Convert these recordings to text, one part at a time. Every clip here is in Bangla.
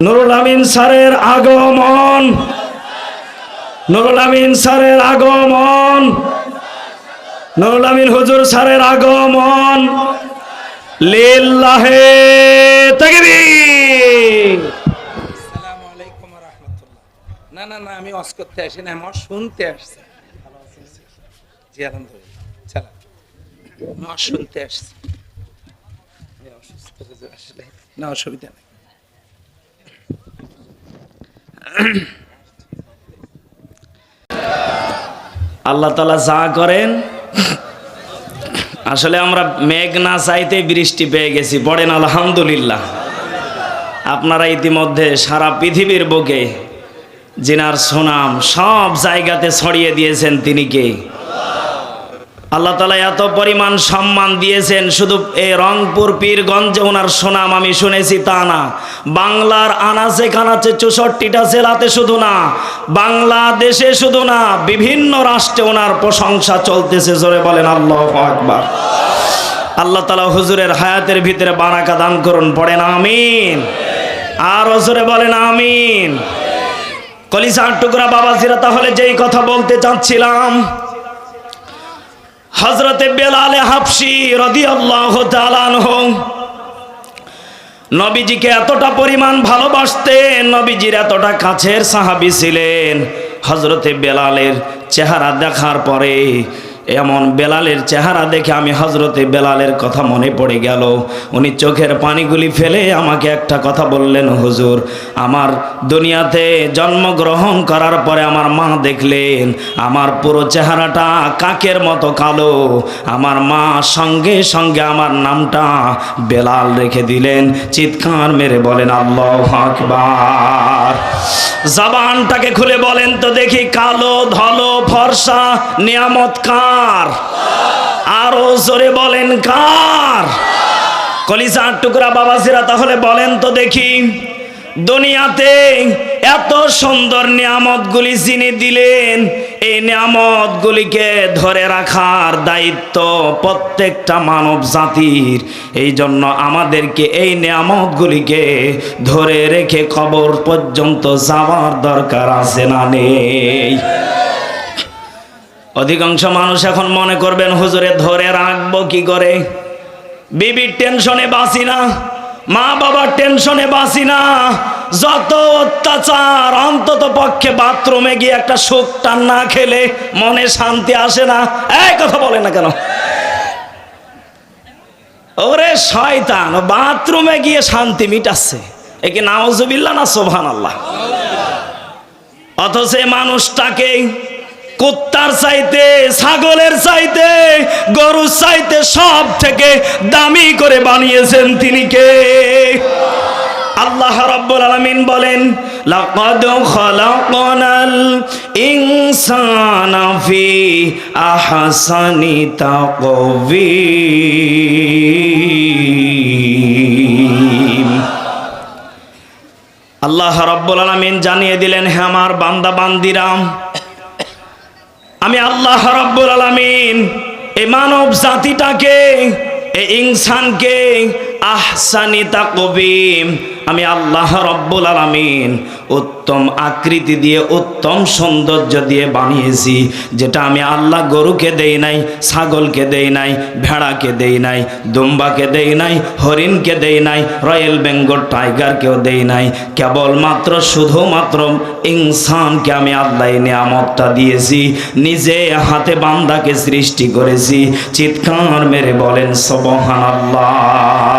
নুরুল আমিন স্যারের আগমন। নুরুল আমিন স্যারের আগমন। নুরুল আমিন হুজুর স্যারের আগমন। লিল্লাহে তাকবীর। আসসালামু আলাইকুম রহমতুল্লাহ। না না না, আমি অস করতে আসি না, আমার শুনতে আসছি। জি, আলহামদুলিল্লাহ। চালা। আমি শুনতে আসছি। আমি না, অসুবিধা নেই। আল্লাহ তালা যা করেন, আসলে আমরা মেঘ না চাইতে বৃষ্টি পেয়ে গেছি, পড়েন আলহামদুলিল্লাহ। আপনারা ইতিমধ্যে সারা পৃথিবীর বুকে জিনার সুনাম সব জায়গাতে ছড়িয়ে দিয়েছেন তিনি কে? আল্লাহ তালা এত পরিমাণ সম্মান দিয়েছেন, শুধু এই রংপুর পীরগঞ্জে ওনার সুনাম আমি শুনেছি তা না। বাংলার আনাচে কানাচে চৌষট্টিটা জেলাতে শুধু না, বাংলাদেশে শুধু না, বিভিন্ন রাষ্ট্রে ওনার প্রশংসা চলতেছে, জোরে বলেন আল্লাহ আকবার। আল্লাহ তালা হুজুরের হায়াতের ভিতরে বারাকা দান করুন, পড়েন আমিন। আর জোরে বলেন আমিন। কলিসার টুকরা বাবাজিরা, তাহলে যেই কথা বলতে চাচ্ছিলাম হজরতে বেলালে হাফসি রদি আল্লাহ নবীজিকে এতটা পরিমাণ ভালোবাসতেন, নবীজির এতটা কাছের সাহাবি ছিলেন। হজরতে বেলালের চেহারা দেখার পরে এমন বেলালের চেহারা দেখে আমি হজরতে বেলালের কথা মনে পড়ে গেল। উনি চোখের পানিগুলি ফেলে আমাকে একটা কথা বললেন, হুজুর, আমার দুনিয়াতে জন্মগ্রহণ করার পরে আমার মা দেখলেন, আমার পুরো চেহারাটা কাকের মতো কালো। আমার মা সঙ্গে সঙ্গে আমার নামটা বেলাল রেখে দিলেন, চিৎকার মেরে বলেন, আল্লাহ আকবার। জবানটাকে খুলে বলেন তো দেখি, কালো ধলো ফর্সা নিয়ামত কার? আরও জোরে বলেন কার? কলিজার টুকরা বাবাজিরা তাহলে বলেন তো দেখি, দুনিয়াতে এত সুন্দর নিয়ামতগুলি যিনি দিলেন, এই নিয়ামতগুলিকে ধরে রাখার দায়িত্ব প্রত্যেকটা মানব জাতির। এই জন্য আমাদেরকে এই নিয়ামতগুলিকে ধরে রেখে কবর পর্যন্ত যাওয়ার দরকার আছে না নেই? অধিকাংশ মানুষ এখন মনে করবেন, হুজুরে, ধরে রাখব কি করে? বিবির টেনশনে বাঁচি না, মা বাবার টেনশনে বাঁচি না, যত অত্যাচার, অন্তত পক্ষে বাথরুমে গিয়ে একটা সুখ টান না খেলে মনে শান্তি আসে না। এই কথা বলে না কেন? ওরে শয়তান, বাথরুমে গিয়ে শান্তি মিটাচ্ছে। একে নাওজুবিল্লা না সোভান আল্লাহ অথচ মানুষটাকে কুত্তার চাইতে, ছাগলের চাইতে, গরুর চাইতে সব থেকে দামি করে বানিয়েছেন তিনি কে? আল্লাহ রাব্বুল আলামিন বলেন, লাকাদ খালাকনাল ইনসানা ফি আহসানি তাকবীর আল্লাহ রাব্বুল আলামিন জানিয়ে দিলেন, হে আমার বান্দা বান্দিরাম আমি আল্লাহ রাব্বুল আলামিন এই মানব জাতিটাকে এই ইনসানকে আহসানি তাকবীম। আমি আল্লাহ রব্বুল আলামিন উত্তম আকৃতি দিয়ে, উত্তম সৌন্দর্য দিয়ে বানিয়েছি, যেটা আমি আল্লাহ গরুকে দেই নাই, ছাগলকে দেই নাই, ভেড়াকে দেই নাই, দুম্বাকে দেই নাই, হরিণকে দেই নাই রয়্যাল বেঙ্গল টাইগারকেও দেই নাই। কেবলমাত্র, শুধুমাত্র ইনসানকে আমি আল্লাহ নিয়ামতটা দিয়েছি, নিজে হাতে বান্দাকে সৃষ্টি করেছি। চিৎকার মেরে বলেন সবহান আল্লাহ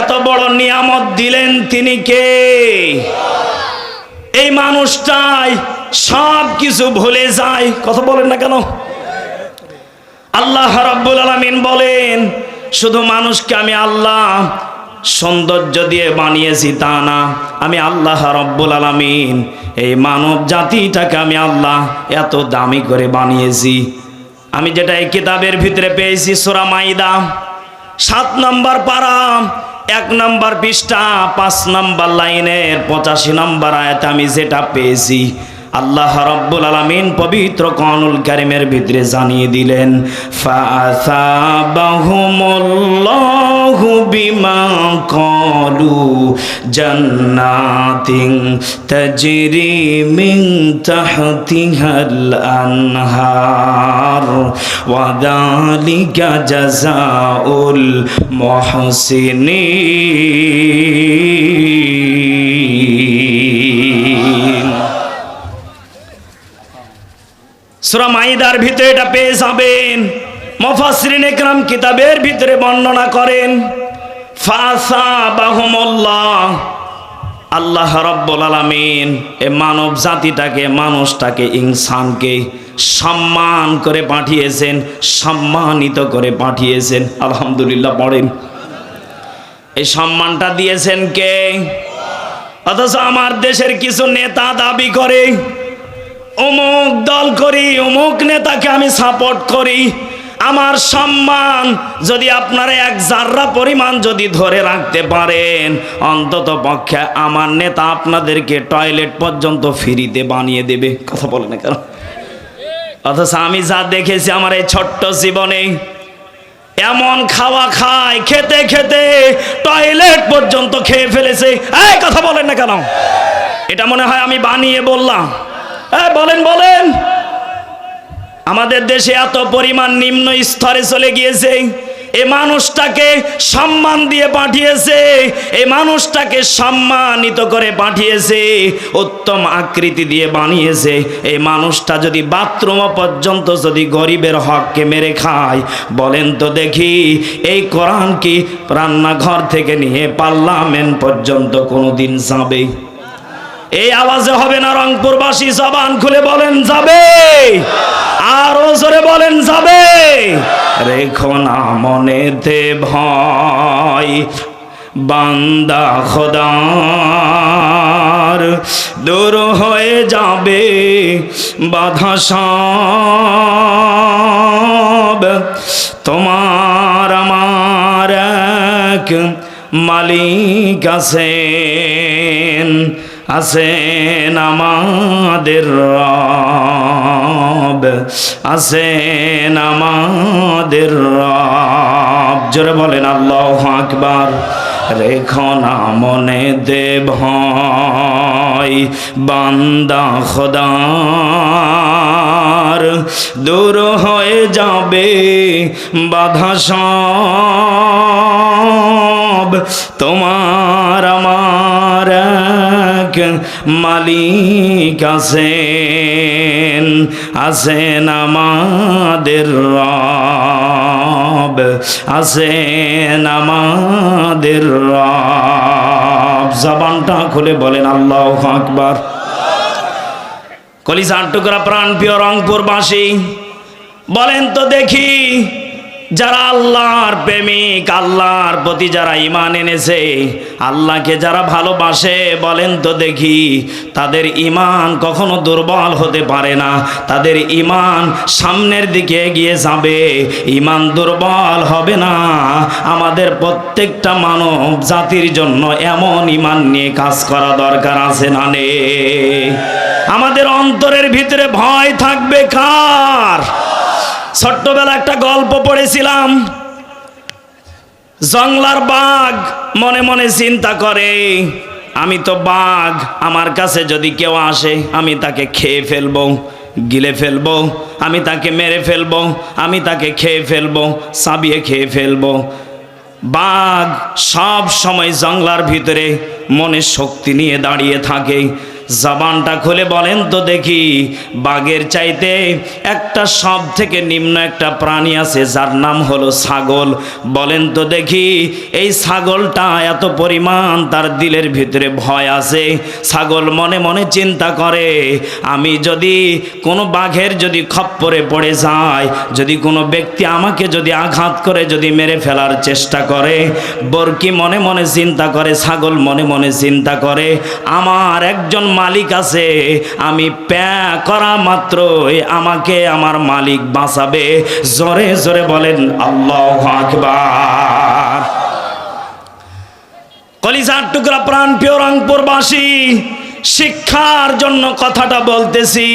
এত বড় নিয়ামত দিলেন তিনি কে? এই মানুষটাই সব কিছু ভুলে যায়। কথা বলেন না কেন? আল্লাহ রাব্বুল আলামিন বলেন, শুধু মানুষকে আমি আল্লাহ সৌন্দর্য দিয়ে বানিয়েছি তা না, আমি আল্লাহ রব্বুল আলামিন এই মানব জাতিটাকে আমি আল্লাহ এত দামি করে বানিয়েছি। আমি যেটা এই কিতাবের ভিতরে পেয়েছি, সোরা মাইদা, সাত নম্বর পারা এক নাম্বার পৃষ্ঠা পাঁচ নাম্বার লাইনের পঁচাশি নাম্বার আয়াতে আমি যেটা পেয়েছি। আল্লাহ রব্বুল আলামিন পবিত্র কানুল কারিমের ভিতরে জানিয়ে দিলেন ক্বালু জান্নাতিন তাজরি মিন তাহতিহাল আনহার, ওয়া যালিকা জাযাউল সূরা মাইদার ভিতরে এটা পেয়ে যাবেন। মুফাসসিরিন একরাম কিতাবের ভিতরে বর্ণনা করেন, ফাসাবাহুমুল্লাহ। আল্লাহ রব্বুল আলামিন এ মানব জাতিটাকে, মানুষটাকে, ইনসানকে সম্মান করে পাঠিয়েছেন, সম্মানিত করে পাঠিয়েছেন। আলহামদুলিল্লাহ পড়েন। এই সম্মানটা দিয়েছেন কে? অথচ আমার দেশের কিছু নেতা দাবি করে অমুক দল করি, অমুক নেতাকে আমি সাপোর্ট করি। আমার সম্মান যদি আপনারা এক জাররা পরিমাণ যদি ধরে রাখতে পারেন, অন্তত পক্ষে আমার নেতা আপনাদেরকে টয়লেট পর্যন্ত ফ্রিতে বানিয়ে দেবে। কথা বলে না কেন? অথচ আমি যা দেখেছি আমার এই ছোট্ট জীবনে, এমন খাওয়া খায়, খেতে খেতে টয়লেট পর্যন্ত খেয়ে ফেলেছে। এই কথা বলেন না কেন? এটা মনে হয় আমি বানিয়ে বললাম। বলেন বলেন। আমাদের দেশে এত পরিমাণ নিম্ন স্তরে চলে গিয়েছে। এই মানুষটাকে সম্মান দিয়ে পাঠিয়েছে। এই মানুষটাকে সম্মানিত করে পাঠিয়েছে। উত্তম আকৃতি দিয়ে বানিয়েছে। এই মানুষটা যদি বাথরুম পর্যন্ত যদি গরিবের হককে মেরে খায়, বলেন তো দেখি, এই কোরআন কি রান্নাঘর থেকে নিয়ে পার্লামেন্ট পর্যন্ত কোনোদিন যাবে? এই আওয়াজে হবে না রংপুরবাসী, জবান খুলে বলেন, যাবে। আরও জোরে বলেন, যাবে। রেখো না মনেতে ভয়, বান্দা খোদার। দূর হয়ে যাবে বাধা সব। তোমার আমার এক মালিক আছেন আছেন আমাদের রব, আছেন আমাদের রব। জোরে বলেন, আল্লাহ আকবার। রেখো না মনে দে ভয় বান্দা খোদার। দূর হয়ে যাবে বাধা সব, তোমার আমার মালিক আছেন আছেন আমাদের রব, আছেন আমাদের রব। জবানটা খুলে বলেন, আল্লাহ আকবার। কলিজার টুকরা প্রাণ প্রিয় রংপুরবাসী, বলেন তো দেখি। যারা আল্লাহর প্রেমিক, আল্লাহর প্রতি যারা ইমান এনেছে, আল্লাহকে যারা ভালোবাসে বলেন তো দেখি, তাদের ইমান কখনো দুর্বল হতে পারে না। তাদের ইমান সামনের দিকে এগিয়ে যাবে। ইমান দুর্বল হবে না। আমাদের প্রত্যেকটা মানব জাতির জন্য এমন ইমান নিয়ে কাজ করা দরকার আছে না নে আমাদের অন্তরের ভিতরে ভয় থাকবে কার? ছোট্টবেলা একটা গল্প পড়েছিলাম। জংলার বাঘ মনে মনে চিন্তা করে, আমি তো বাঘ, আমার কাছে যদি কেউ আসে, আমি তাকে খেয়ে ফেলব, গিলে ফেলব, আমি তাকে মেরে ফেলব, আমি তাকে খেয়ে ফেলব, চাবিয়ে খেয়ে ফেলব। বাঘ সব সময় জংলার ভিতরে মনে শক্তি নিয়ে দাঁড়িয়ে থাকে। জবানটা খুলে বলেন তো দেখি। বাঘের চাইতে একটা সব থেকে নিম্ন একটা প্রাণী আছে, যার নাম হলো ছাগল। বলেন তো দেখি, এই ছাগলটা এত পরিমাণ তার দিলের ভিতরে ভয় আছে। ছাগল মনে মনে চিন্তা করে, আমি যদি কোনো বাঘের যদি খপ্পরে পড়ে যায়, যদি কোনো ব্যক্তি আমাকে যদি আঘাত করে, যদি মেরে ফেলার চেষ্টা করে, বরকি মনে মনে চিন্তা করে, ছাগল মনে মনে চিন্তা করে, আমার একজন মালিক আছে, আমি প্যা করা মাত্রই আমাকে আমার মালিক বাঁচাবে। জোরে জোরে বলেন, আল্লাহ আকবার। কলিজার টুকরা প্রাণ প্রিয় শিক্ষার জন্য কথাটা বলতেছি।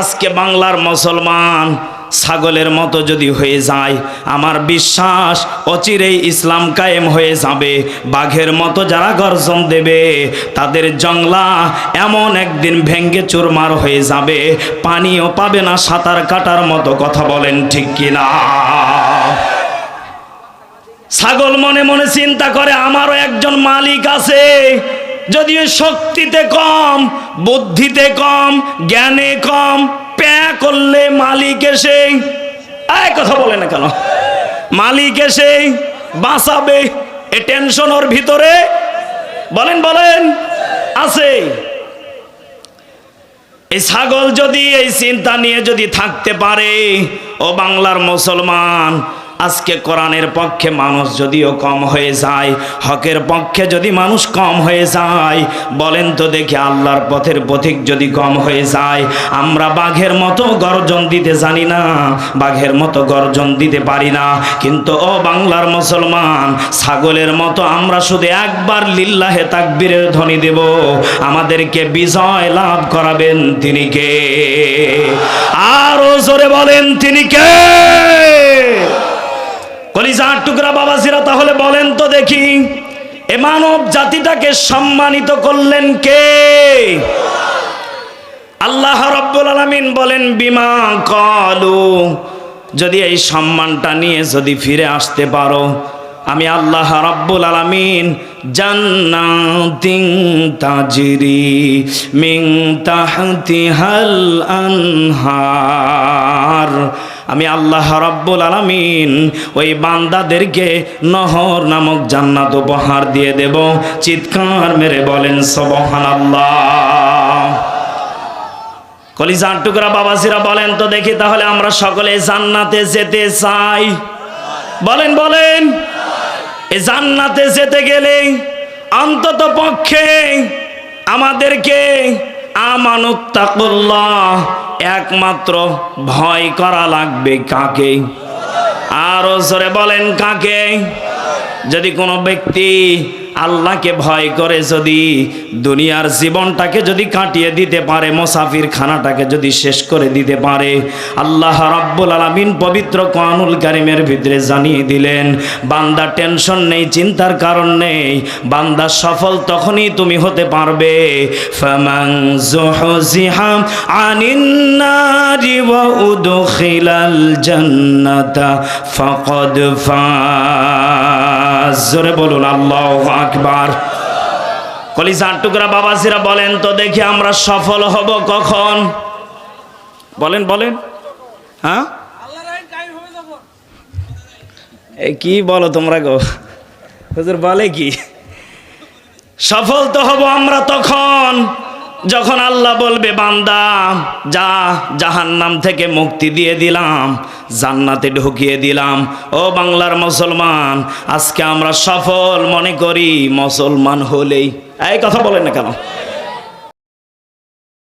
আজকে বাংলার মুসলমান ছাগলের মতো যদি হয়ে যায়, আমার বিশ্বাস অচিরেই ইসলাম কায়েম হয়ে যাবে। বাঘের মতো যারা গর্জন দেবে, তাদের জংলা এমন একদিন ভেঙ্গে চুরমার হয়ে যাবে। পানিও পাবে না সাঁতার কাটার মতো কথা বলেন ঠিক কিনা? ছাগল মনে মনে চিন্তা করে, আমারও একজন মালিক আছে। যদিও শক্তিতে কম, বুদ্ধিতে কম, জ্ঞানে কম প্যা করলে মালিক এসে এক কথা বলে না কেন? মালিক এসে বাঁচাবে এ টেনশন ওর ভিতরে। বলেন বলেন, আছে। এই ছাগল যদি এই চিন্তা নিয়ে যদি থাকতে পারে, ও বাংলার মুসলমান আজকে কোরআনের পক্ষে মানুষ যদিও কম হয়ে যায়, হকের পক্ষে যদি মানুষ কম হয়ে যায়, বলেন তো দেখি আল্লাহর পথের পথিক যদি কম হয়ে যায়, আমরা বাঘের মতো গর্জন দিতে জানি না, বাঘের মতো গর্জন দিতে পারি না, কিন্তু ও বাংলার মুসলমান, ছাগলের মতো আমরা শুধু একবার লিল্লাহে তাকবীরের ধ্বনি দেব, আমাদেরকে বিজয় লাভ করাবেন তিনি কে? আরও জোরে বলেন তিনি কে? কলিজার টুকরা বাবাজিরা, তাহলে বলেন তো দেখি, এ মানব জাতিটাকে সম্মানিত করলেন কে? আল্লাহ রব্বুল আলামিন বলেন, বিমা কলু, যদি এই সম্মানটা নিয়ে যদি ফিরে আসতে পারো, আমি আল্লাহ রব্বুল আলামিন জান্নাতিন তাজরি মিন তাহতিহাল আনহার। আমি আল্লাহ রব্বুল আলামিন ওই বান্দাদেরকে নহর নামক জান্নাত উপহার দিয়ে দেব। চিৎকার মেরে বলেন, সুবহানাল্লাহ। কলিজার টুকরা বাবাজিরা বলেন, তো দেখি তাহলে আমরা সকলে জান্নাতে যেতে চাই। বলেন বলেন এই জান্নাতে যেতে গেলে অন্তত পক্ষে আমাদেরকে আমানুত্তাকুল্লাহ একমাত্র ভয় করা লাগবে কাকে? আরও জোরে বলেন কাকে? যদি কোনো ব্যক্তি আল্লাহকে ভয় করে যদি দুনিয়ার জীবনটাকে যদি কাটিয়ে দিতে পারে মোসাফির খানাটাকে যদি শেষ করে দিতে পারে, আল্লাহ রাব্বুল আলামিন পবিত্র কোরআনুল কারিমের ভিতরে জানিয়ে দিলেন, বান্দা টেনশন নেই, চিন্তার কারণ নেই, বান্দা সফল তখনই তুমি হতে পারবে। ফামান যুহজিহা আনিন জান্নাতা ফাকাদ জোরে বলুন, আল্লাহ আকবার। কলিজার টুকরা বাবাজিরা বলেন, তো দেখি আমরা সফল হব কখন? বলেন বলেন। হ্যাঁ? কি বলো তোমরা গো? হুজুর বলে কি? সফল তো হব আমরা তখন। যখন আল্লাহ বলবে, বান্দা, যা, জাহান্নাম থেকে মুক্তি দিয়ে দিলাম, জান্নাতে ঢুকিয়ে দিলাম। ও বাংলার মুসলমান, আজকে আমরা সফল মনে করি, মুসলমান হলেই। এই কথা বলেন না কেন?